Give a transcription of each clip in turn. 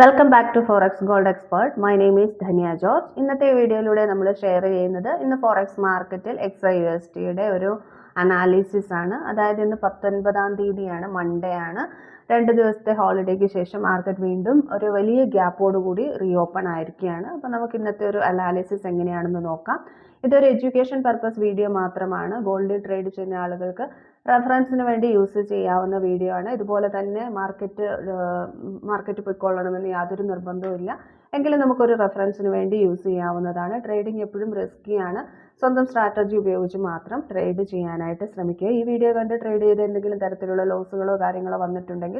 Welcome back to forex gold expert my name is Dhanya George ഇന്നത്തെ വീഡിയോയിലൂടെ നമ്മൾ share ചെയ്യുന്നത് ഇന്ന് ഫോറക്സ് മാർക്കറ്റിൽ എക്സ് ഐ യു എസ് ടിയുടെ ഒരു അനാലിസിസ് ആണ്. അതായത് ഇന്ന് പത്തൊൻപതാം തീയതിയാണ് മൺഡേ ആണ്. രണ്ട് ദിവസത്തെ ഹോളിഡേക്ക് ശേഷം മാർക്കറ്റ് വീണ്ടും ഒരു വലിയ ഗ്യാപ്പോട് കൂടി റീഓപ്പൺ ആയിരിക്കുകയാണ്. അപ്പോൾ നമുക്ക് ഇന്നത്തെ ഒരു അനാലിസിസ് എങ്ങനെയാണെന്ന് നോക്കാം. ഇതൊരു എഡ്യൂക്കേഷൻ പർപ്പസ് വീഡിയോ മാത്രമാണ്. ഗോൾഡിൽ ട്രേഡ് ചെയ്യുന്ന ആളുകൾക്ക് റെഫറൻസിന് വേണ്ടി യൂസ് ചെയ്യാവുന്ന വീഡിയോ ആണ്. ഇതുപോലെ തന്നെ മാർക്കറ്റ് മാർക്കറ്റ് പോയിക്കൊള്ളണമെന്ന് യാതൊരു നിർബന്ധവും എങ്കിലും നമുക്കൊരു റെഫറൻസിന് വേണ്ടി യൂസ് ചെയ്യാവുന്നതാണ്. ട്രേഡിംഗ് എപ്പോഴും റിസ്ക്കിയാണ് സ്വന്തം സ്ട്രാറ്റജി ഉപയോഗിച്ച് മാത്രം ട്രേഡ് ചെയ്യാനായിട്ട് ശ്രമിക്കുക. ഈ വീഡിയോ കണ്ട് ട്രേഡ് ചെയ്ത് എന്തെങ്കിലും തരത്തിലുള്ള ലോസുകളോ കാര്യങ്ങളോ വന്നിട്ടുണ്ടെങ്കിൽ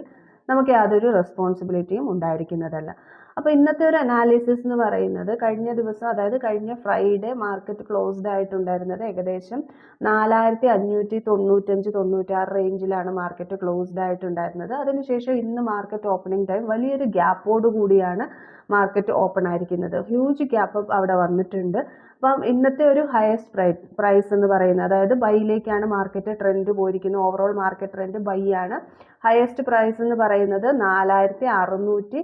നമുക്ക് യാതൊരു റെസ്പോൺസിബിലിറ്റിയും ഉണ്ടായിരിക്കുന്നതല്ല. അപ്പോൾ ഇന്നത്തെ ഒരു അനാലിസിസ് എന്ന് പറയുന്നത് കഴിഞ്ഞ ദിവസം അതായത് കഴിഞ്ഞ ഫ്രൈഡേ മാർക്കറ്റ് ക്ലോസ്ഡ് ആയിട്ടുണ്ടായിരുന്നത് ഏകദേശം നാലായിരത്തി അഞ്ഞൂറ്റി തൊണ്ണൂറ്റഞ്ച് തൊണ്ണൂറ്റാറ് റേഞ്ചിലാണ് മാർക്കറ്റ് ക്ലോസ്ഡ് ആയിട്ടുണ്ടായിരുന്നത്. അതിനുശേഷം ഇന്ന് മാർക്കറ്റ് ഓപ്പണിംഗ് ടൈം വലിയൊരു ഗ്യാപ്പോട് കൂടിയാണ് മാർക്കറ്റ് ഓപ്പൺ ആയിരിക്കുന്നത്. ഹ്യൂജ് ഗ്യാപ്പ് അവിടെ വന്നിട്ടുണ്ട്. അപ്പം ഇന്നത്തെ ഒരു ഹയസ്റ്റ് പ്രൈസ് പ്രൈസ് എന്ന് പറയുന്നത് അതായത് ബൈയിലേക്കാണ് മാർക്കറ്റ് ട്രെൻഡ് പോയിരിക്കുന്നത്. ഓവറോൾ മാർക്കറ്റ് ട്രെൻഡ് ബൈ ആണ്. ഹയസ്റ്റ് പ്രൈസ് എന്ന് പറയുന്നത് നാലായിരത്തി അറുന്നൂറ്റി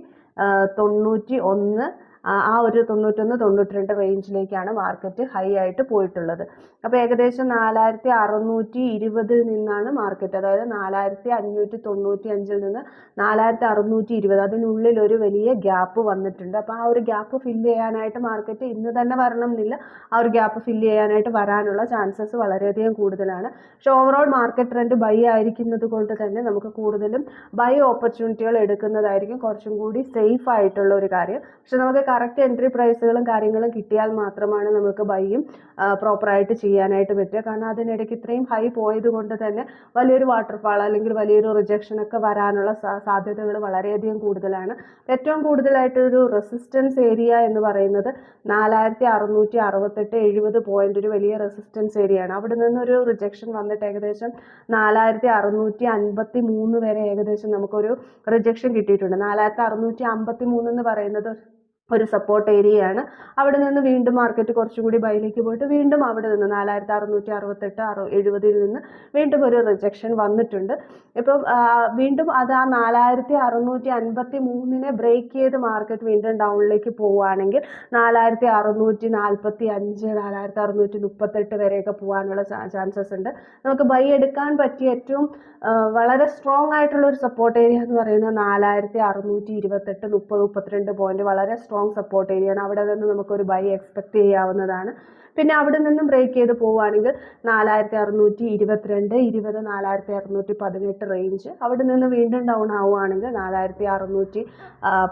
തൊണ്ണൂറ്റി ഒന്ന് ആ ഒരു തൊണ്ണൂറ്റൊന്ന് തൊണ്ണൂറ്റി രണ്ട് റേഞ്ചിലേക്കാണ് മാർക്കറ്റ് ഹൈ ആയിട്ട് പോയിട്ടുള്ളത്. അപ്പോൾ ഏകദേശം നാലായിരത്തി അറുന്നൂറ്റി ഇരുപതിൽ നിന്നാണ് മാർക്കറ്റ് അതായത് നാലായിരത്തി അഞ്ഞൂറ്റി തൊണ്ണൂറ്റി അഞ്ചിൽ നിന്ന് നാലായിരത്തി അറുന്നൂറ്റി ഇരുപത് അതിനുള്ളിൽ ഒരു വലിയ ഗ്യാപ്പ് വന്നിട്ടുണ്ട്. അപ്പോൾ ആ ഒരു ഗ്യാപ്പ് ഫില്ല് ചെയ്യാനായിട്ട് മാർക്കറ്റ് ഇന്ന് തന്നെ വരണം എന്നില്ല. ആ ഒരു ഗ്യാപ്പ് ഫില്ല് ചെയ്യാനായിട്ട് വരാനുള്ള ചാൻസസ് വളരെയധികം കൂടുതലാണ്. പക്ഷെ ഓവറോൾ മാർക്കറ്റ് ട്രെൻഡ് ബൈ ആയിരിക്കുന്നത് കൊണ്ട് തന്നെ നമുക്ക് കൂടുതലും ബൈ ഓപ്പർച്യൂണിറ്റികൾ എടുക്കുന്നതായിരിക്കും. കുറച്ചും കൂടി സേഫ് ആയിട്ടുള്ള ഒരു കാര്യം. പക്ഷെ നമുക്ക് കറക്റ്റ് എൻട്രി പ്രൈസുകളും കാര്യങ്ങളും കിട്ടിയാൽ മാത്രമാണ് നമുക്ക് ബൈയും പ്രോപ്പറായിട്ട് ചെയ്യാനായിട്ട് പറ്റുക. കാരണം അതിനിടയ്ക്ക് ഇത്രയും ഹൈ പോയത് കൊണ്ട് തന്നെ വലിയൊരു വാട്ടർഫാൾ അല്ലെങ്കിൽ വലിയൊരു റിജക്ഷൻ ഒക്കെ വരാനുള്ള സാധ്യതകൾ വളരെയധികം കൂടുതലാണ്. ഏറ്റവും കൂടുതലായിട്ട് ഒരു റെസിസ്റ്റൻസ് ഏരിയ എന്ന് പറയുന്നത് നാലായിരത്തി അറുന്നൂറ്റി അറുപത്തെട്ട് എഴുപത് ഒരു വലിയ റെസിസ്റ്റൻസ് ഏരിയ ആണ്. അവിടെ നിന്നൊരു റിജക്ഷൻ വന്നിട്ട് ഏകദേശം നാലായിരത്തി അറുന്നൂറ്റി അൻപത്തി മൂന്ന് വരെ ഏകദേശം നമുക്കൊരു റിജക്ഷൻ കിട്ടിയിട്ടുണ്ട്. നാലായിരത്തി അറുന്നൂറ്റി അമ്പത്തി മൂന്ന് എന്ന് പറയുന്നത് ഒരു സപ്പോർട്ട് ഏരിയയാണ് അവിടെ നിന്ന് വീണ്ടും മാർക്കറ്റ് കുറച്ചുകൂടി ബൈലേക്ക് പോയിട്ട് വീണ്ടും അവിടെ നിന്ന് നാലായിരത്തി അറുന്നൂറ്റി അറുപത്തെട്ട് അറു എഴുപതിൽ നിന്ന് വീണ്ടും ഒരു റിജക്ഷൻ വന്നിട്ടുണ്ട്. ഇപ്പം വീണ്ടും അത് ആ നാലായിരത്തി അറുന്നൂറ്റി അൻപത്തി മൂന്നിനെ ബ്രേക്ക് ചെയ്ത് മാർക്കറ്റ് വീണ്ടും ഡൗണിലേക്ക് പോവുകയാണെങ്കിൽ നാലായിരത്തി അറുന്നൂറ്റി നാൽപ്പത്തി അഞ്ച് നാലായിരത്തി അറുന്നൂറ്റി മുപ്പത്തെട്ട് വരെയൊക്കെ പോകാനുള്ള ചാൻസസ് ഉണ്ട്. നമുക്ക് ബൈ എടുക്കാൻ പറ്റിയ ഏറ്റവും വളരെ സ്ട്രോങ് ആയിട്ടുള്ള ഒരു സപ്പോർട്ട് ഏരിയ എന്ന് പറയുന്നത് നാലായിരത്തി അറുന്നൂറ്റി ഇരുപത്തെട്ട് മുപ്പത് മുപ്പത്തിരണ്ട് പോയിന്റ് വളരെ സ്ട്രോങ് സപ്പോർട്ട് ഏരിയയാണ് അവിടെ നിന്ന് നമുക്കൊരു ബൈ എക്സ്പെക്ട് ചെയ്യാവുന്നതാണ്. പിന്നെ അവിടെ നിന്നും ബ്രേക്ക് ചെയ്ത് പോവുകയാണെങ്കിൽ നാലായിരത്തി അറുന്നൂറ്റി ഇരുപത്തിരണ്ട് ഇരുപത് നാലായിരത്തി അറുന്നൂറ്റി പതിനെട്ട് റേഞ്ച് അവിടെ നിന്ന് വീണ്ടും ഡൗൺ ആവുകയാണെങ്കിൽ നാലായിരത്തി അറുന്നൂറ്റി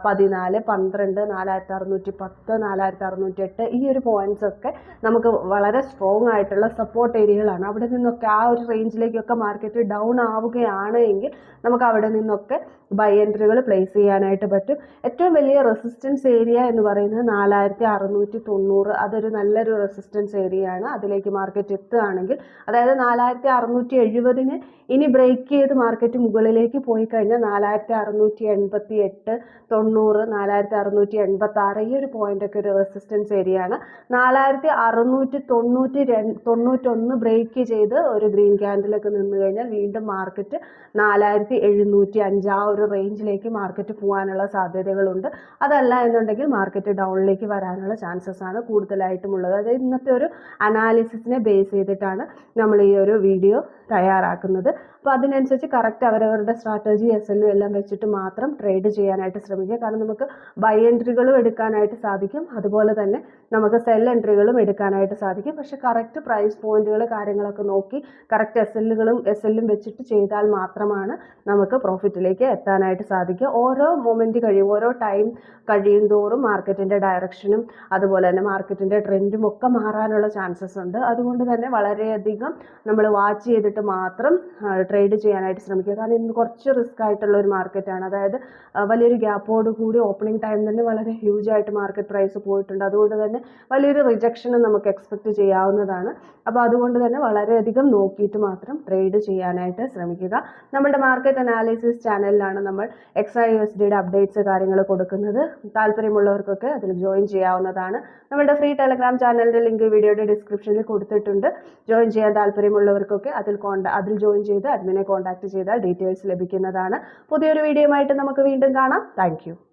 പതിനാല് പന്ത്രണ്ട് നാലായിരത്തി അറുന്നൂറ്റി പത്ത് നാലായിരത്തി അറുന്നൂറ്റി എട്ട് ഈ ഒരു പോയിന്റ്സ് ഒക്കെ നമുക്ക് വളരെ സ്ട്രോങ് ആയിട്ടുള്ള സപ്പോർട്ട് ഏരിയകളാണ് അവിടെ നിന്നൊക്കെ ആ ഒരു റേഞ്ചിലേക്കൊക്കെ മാർക്കറ്റ് ഡൗൺ ആവുകയാണ് എങ്കിൽ നമുക്ക് അവിടെ നിന്നൊക്കെ ബൈ എൻട്രികൾ പ്ലേസ് ചെയ്യാനായിട്ട് പറ്റും. ഏറ്റവും വലിയ റെസിസ്റ്റൻസ് ഏരിയ എന്ന് പറയുന്നത് നാലായിരത്തി അറുന്നൂറ്റി തൊണ്ണൂറ് അതൊരു നല്ലൊരു റെസിസ്റ്റൻസ് ഏരിയ ആണ്. അതിലേക്ക് മാർക്കറ്റ് എത്തുകയാണെങ്കിൽ അതായത് നാലായിരത്തി അറുന്നൂറ്റി എഴുപതിന് ഇനി ബ്രേക്ക് ചെയ്ത് മാർക്കറ്റ് മുകളിലേക്ക് പോയി കഴിഞ്ഞാൽ നാലായിരത്തി അറുന്നൂറ്റി എൺപത്തി എട്ട് തൊണ്ണൂറ് നാലായിരത്തി അറുന്നൂറ്റി എൺപത്തി ആറ് ഈ ഒരു പോയിന്റൊക്കെ ഒരു റെസിസ്റ്റൻസ് ഏരിയ ആണ്. നാലായിരത്തി അറുന്നൂറ്റി തൊണ്ണൂറ്റി രണ്ട് തൊണ്ണൂറ്റൊന്ന് ബ്രേക്ക് ചെയ്ത് ഒരു ഗ്രീൻ ക്യാൻഡിലൊക്കെ നിന്ന് കഴിഞ്ഞാൽ വീണ്ടും മാർക്കറ്റ് നാലായിരത്തി എഴുന്നൂറ്റി അഞ്ച് ആ ഒരു റേഞ്ചിലേക്ക് മാർക്കറ്റ് പോകാനുള്ള സാധ്യതകളുണ്ട്. അതല്ല എന്നുണ്ടെങ്കിൽ മാർക്കറ്റ് ഡൗണിലേക്ക് വരാനുള്ള ചാൻസസ് ആണ് കൂടുതലായിട്ടും ഉള്ളത്. അതായത് ഇന്നത്തെ ഒരു അനാലിസിസിനെ ബേസ് ചെയ്തിട്ടാണ് നമ്മൾ ഈ ഒരു വീഡിയോ തയ്യാറാക്കുന്നത്. അപ്പോൾ അതിനനുസരിച്ച് കറക്റ്റ് അവരവരുടെ സ്ട്രാറ്റജി എസ് എല്ലും വെച്ചിട്ട് മാത്രം ട്രേഡ് ചെയ്യാനായിട്ട് ശ്രമിക്കുക. കാരണം നമുക്ക് ബൈ എൻട്രികളും എടുക്കാനായിട്ട് സാധിക്കും. അതുപോലെ തന്നെ നമുക്ക് സെൽ എൻട്രികളും എടുക്കാനായിട്ട് സാധിക്കും. പക്ഷേ കറക്റ്റ് പ്രൈസ് പോയിന്റുകൾ കാര്യങ്ങളൊക്കെ നോക്കി കറക്റ്റ് എസ് എല്ലുകളും എസ് എല്ലും വെച്ചിട്ട് ചെയ്താൽ മാത്രമാണ് നമുക്ക് പ്രോഫിറ്റിലേക്ക് എത്താനായിട്ട് സാധിക്കുക. ഓരോ മൊമെന്റ് കഴിയും ഓരോ ടൈം കഴിയും തോറും മാർക്കറ്റിന്റെ ഡയറക്ഷനും അതുപോലെ തന്നെ മാർക്കറ്റിന്റെ ട്രെൻഡും ഒക്കെ മാറാനുള്ള ചാൻസസ് ഉണ്ട്. അതുകൊണ്ട് തന്നെ വളരെയധികം നമ്മൾ വാച്ച് ചെയ്തിട്ട് മാത്രം ട്രേഡ് ചെയ്യാനായിട്ട് ശ്രമിക്കുക. കാരണം ഇന്ന് കുറച്ച് റിസ്ക് ആയിട്ടുള്ള ഒരു മാർക്കറ്റാണ് അതായത് വലിയൊരു ഗ്യാപ്പോട് കൂടി ഓപ്പണിംഗ് ടൈം തന്നെ വളരെ ഹ്യൂജ് ആയിട്ട് മാർക്കറ്റ് പ്രൈസ് പോയിട്ടുണ്ട്. അതുകൊണ്ട് തന്നെ വലിയൊരു റിജക്ഷനും നമുക്ക് എക്സ്പെക്ട് ചെയ്യാവുന്നതാണ്. അപ്പോൾ അതുകൊണ്ട് തന്നെ വളരെയധികം നോക്കിയിട്ട് മാത്രം ട്രേഡ് ചെയ്യാനായിട്ട് ശ്രമിക്കുക. നമ്മുടെ മാർക്കറ്റ് അനാലിസിസ് ചാനലിലാണ് നമ്മൾ എക്സ്ട്രാ യു എസ് ഡിയുടെ അപ്ഡേറ്റ്സ് കാര്യങ്ങൾ കൊടുക്കുന്നത്. താല്പര്യമുള്ളവർക്കൊക്കെ അതിൽ ജോയിൻ ചെയ്യാവുന്നതാണ്. നമ്മുടെ ഫ്രീ ടെലഗ്രാം ചാനലിന്റെ ലിങ്ക് വീഡിയോയുടെ ഡിസ്ക്രിപ്ഷനിൽ കൊടുത്തിട്ടുണ്ട്. ജോയിൻ ചെയ്യാൻ താല്പര്യമുള്ളവർക്കൊക്കെ അതിൽ കോണ്ട അതിൽ ജോയിൻ ചെയ്ത് അഡ്മിനെ കോൺടാക്ട് ചെയ്താൽ ഡീറ്റെയിൽസ് ലഭിക്കുന്നതാണ്. പുതിയൊരു വീഡിയോ ആയിട്ട് നമുക്ക് വീണ്ടും കാണാം. താങ്ക്